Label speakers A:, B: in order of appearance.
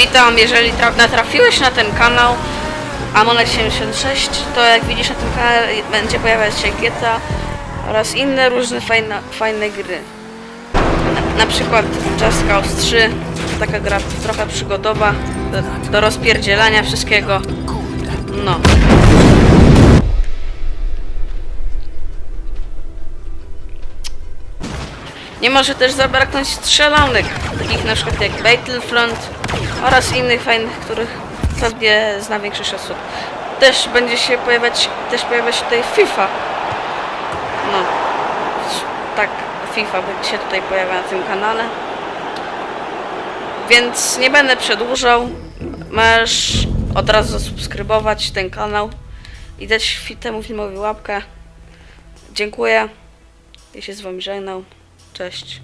A: Witam, jeżeli tra- natrafiłeś na ten kanał Amonet76, to jak widzisz na tym kanale będzie pojawiać się GTA oraz inne różne fajne, fajne gry. Na, na przykład Just Cause 3, taka gra trochę przygodowa do, do rozpierdzielania wszystkiego. No. Nie może też zabraknąć strzelanek, takich na przykład jak Battlefront oraz innych fajnych, których pewnie zna większość osób. Też będzie się pojawiać, też pojawia się tutaj FIFA. No, tak, FIFA będzie się tutaj pojawia na tym kanale. Więc nie będę przedłużał. Masz od razu zasubskrybować ten kanał i dać temu filmowi łapkę. Dziękuję. Ja się z wami żegnał. Cześć.